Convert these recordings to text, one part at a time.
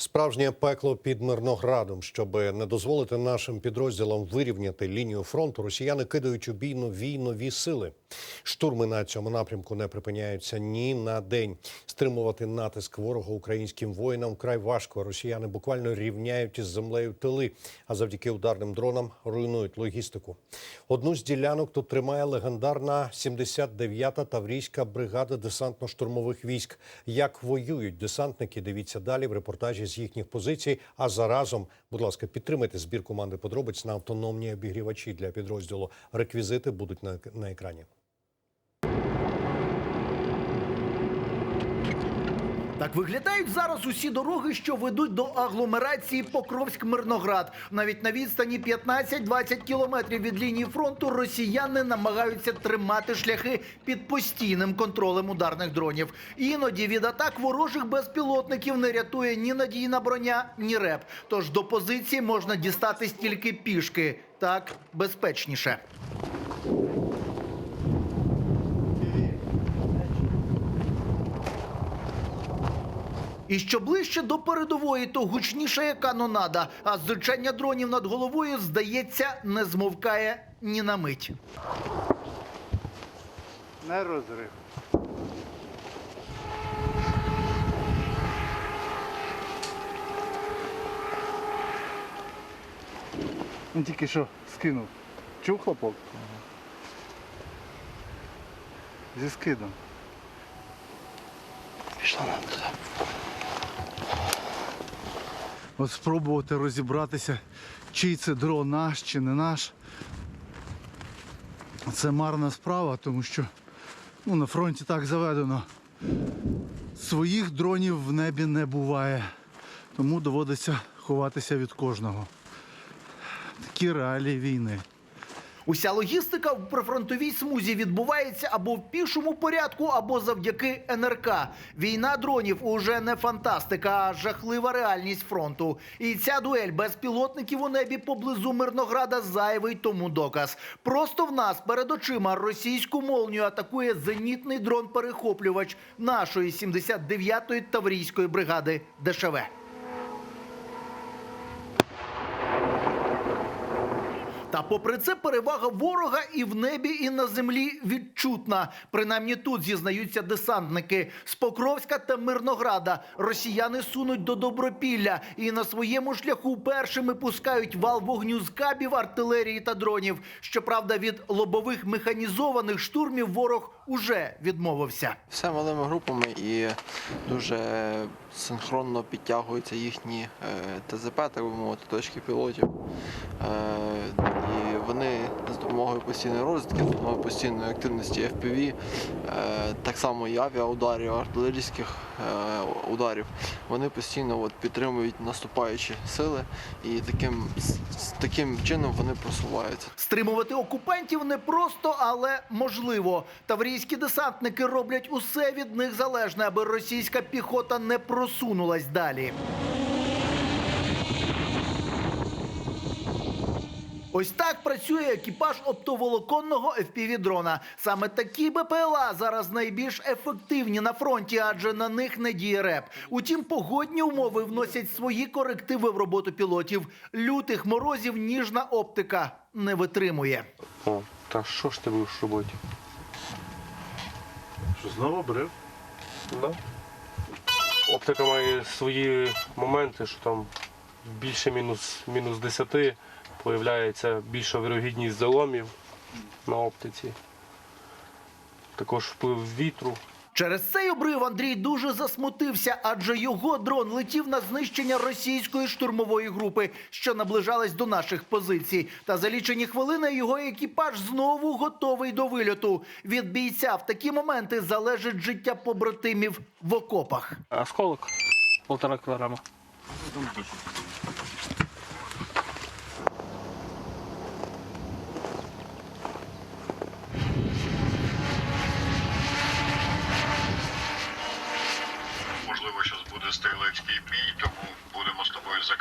Справжнє пекло під Мирноградом, щоб не дозволити нашим підрозділам вирівняти лінію фронту, росіяни кидають у бій нові нові сили. Штурми на цьому напрямку не припиняються ні на день. Стримувати натиск ворога українським воїнам вкрай важко. Росіяни буквально рівняють із землею тили, а завдяки ударним дронам руйнують логістику. Одну з ділянок тут тримає легендарна 79-та Таврійська бригада десантно-штурмових військ. Як воюють десантники? Дивіться далі в репортажі з їхніх позицій. А заразом, будь ласка, підтримайте збір команди подробиць на автономні обігрівачі для підрозділу. Реквізити будуть на, на екрані. Так виглядають зараз усі дороги, що ведуть до агломерації Покровськ-Мирноград. Навіть на відстані 15-20 кілометрів від лінії фронту росіяни намагаються тримати шляхи під постійним контролем ударних дронів. Іноді від атак ворожих безпілотників не рятує ні надійна броня, ні реп. Тож до позиції можна дістатись тільки пішки. Так безпечніше. І що ближче до передової, то гучніша є канонада, а зречення дронів над головою, здається, не змовкає ні на мить. Не розрив. Він тільки що скинув. Чув хлопок? Зі скидом. Пішла нам туди. От спробувати розібратися, чий це дрон наш чи не наш. Це марна справа, тому що ну, на фронті так заведено. Своїх дронів в небі не буває. Тому доводиться ховатися від кожного. Такі реалії війни. Уся логістика в прифронтовій смузі відбувається або в пішому порядку, або завдяки НРК. Війна дронів уже не фантастика, а жахлива реальність фронту. І ця дуель безпілотників у небі поблизу Мирнограда зайвий тому доказ. Просто в нас перед очима російську молнію атакує зенітний дрон-перехоплювач нашої 79-ї таврійської бригади ДШВ. Та попри це перевага ворога і в небі, і на землі відчутна. Принаймні тут зізнаються десантники з Покровська та Мирнограда. Росіяни сунуть до Добропілля і на своєму шляху першими пускають вал вогню з кабів, артилерії та дронів. Щоправда, від лобових механізованих штурмів ворог уже відмовився. Все малими групами і дуже синхронно підтягуються їхні е, ТЗП, так би мовити, точки пілотів. І вони з допомогою постійної розвідки, з допомогою постійної активності FPV, е, так само і авіаударів, артилерійських е, ударів, вони постійно от, підтримують наступаючі сили і таким, таким чином вони просуваються. Стримувати окупантів непросто, але можливо. Таврійські десантники роблять усе від них залежне, аби російська піхота не просунулась далі. Ось так працює екіпаж оптоволоконного FPV-дрона. Саме такі БПЛА зараз найбільш ефективні на фронті, адже на них не діє реп. Утім, погодні умови вносять свої корективи в роботу пілотів. Лютих морозів ніжна оптика не витримує. О, та що ж ти будеш робити? Що знову брив? Да. Оптика має свої моменти, що там більше мінус, мінус 10 появляється більша вірогідність заломів на оптиці. Також вплив вітру. Через цей обрив Андрій дуже засмутився, адже його дрон летів на знищення російської штурмової групи, що наближалась до наших позицій. Та за лічені хвилини його екіпаж знову готовий до вильоту. Від бійця в такі моменти залежить життя побратимів в окопах. Осколок полтора кілограма. Можливо, зараз буде стрілецький бій, тому будемо з тобою за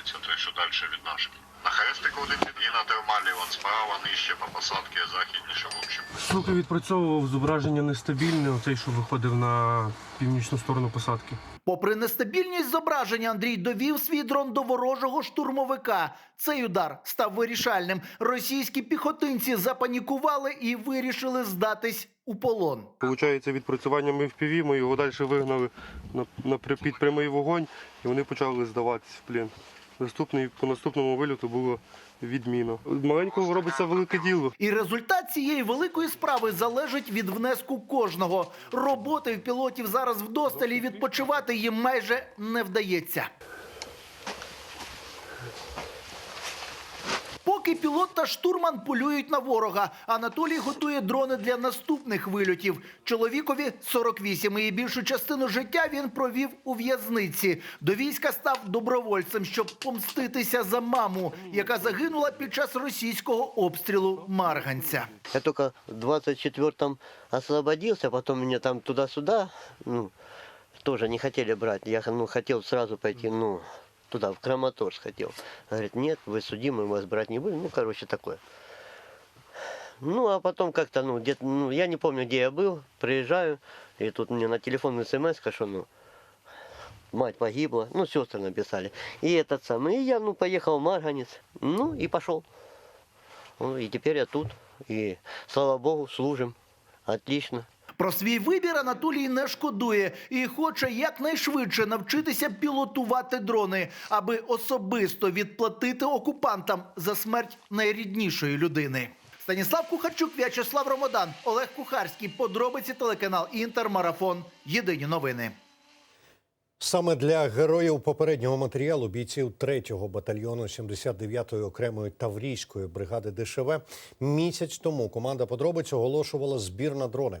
охотитися, той, що далі від наших. На хрестику один і на термалі, вон справа, нижче по посадці, західніше, в общем. Сука відпрацьовував зображення нестабільне, оцей, що виходив на північну сторону посадки. Попри нестабільність зображення, Андрій довів свій дрон до ворожого штурмовика. Цей удар став вирішальним. Російські піхотинці запанікували і вирішили здатись у полон. Получається, відпрацюванням FPV ми його далі вигнали на, на під прямий вогонь і вони почали здаватися в плен. Наступний, по наступному вильоту було відміно Маленького робиться велике діло. І результат цієї великої справи залежить від внеску кожного. Роботи в пілотів зараз вдосталь і відпочивати їм майже не вдається. Поки пілот та штурман полюють на ворога, Анатолій готує дрони для наступних вильотів. Чоловікові 48, і більшу частину життя він провів у в'язниці. До війська став добровольцем, щоб помститися за маму, яка загинула під час російського обстрілу Марганця. Я только в 24-м освободился, потом меня там туда-сюда, ну, тоже не хотели брать. Я ну, хотел сразу пойти, ну, туда, в Краматорск хотел. Говорит, нет, вы судимы, мы вас брать не будем. Ну, короче, такое. Ну, а потом как-то, ну, где-то, ну, я не помню, где я был, приезжаю, и тут мне на телефон смс, что, ну, мать погибла, ну, сестры написали. И этот самый, и я, ну, поехал в Марганец, ну, и пошел. Ну, и теперь я тут. И слава богу, служим. Отлично. Про свій вибір Анатолій не шкодує і хоче якнайшвидше навчитися пілотувати дрони, аби особисто відплатити окупантам за смерть найріднішої людини. Станіслав Кухарчук, В'ячеслав Ромодан, Олег Кухарський. Подробиці телеканал Інтермарафон. Єдині новини. Саме для героїв попереднього матеріалу бійців 3-го батальйону 79-ї окремої таврійської бригади ДШВ місяць тому команда подробиць оголошувала збір на дрони.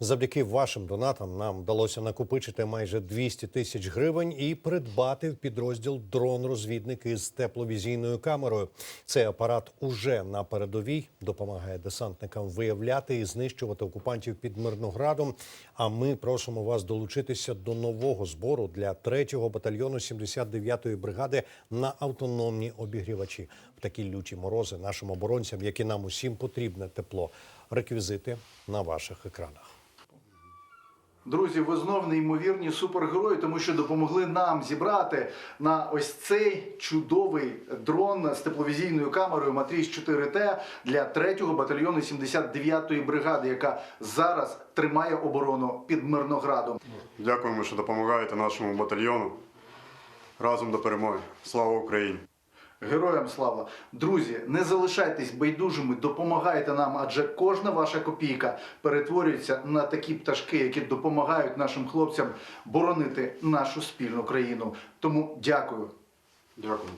Завдяки вашим донатам нам вдалося накопичити майже 200 тисяч гривень і придбати в підрозділ дрон-розвідник із тепловізійною камерою. Цей апарат уже на передовій допомагає десантникам виявляти і знищувати окупантів під Мирноградом. А ми просимо вас долучитися до нового збору для 3-го батальйону 79-ї бригади на автономні обігрівачі. В такі люті морози нашим оборонцям, як і нам усім потрібне тепло. Реквізити на ваших екранах. Друзі, ви знов неймовірні супергерої, тому що допомогли нам зібрати на ось цей чудовий дрон з тепловізійною камерою Матріс 4Т для 3-го батальйону 79-ї бригади, яка зараз тримає оборону під Мирноградом. Дякуємо, що допомагаєте нашому батальйону. Разом до перемоги. Слава Україні! Героям слава! Друзі, не залишайтесь байдужими, допомагайте нам, адже кожна ваша копійка перетворюється на такі пташки, які допомагають нашим хлопцям боронити нашу спільну країну. Тому дякую. Дякую.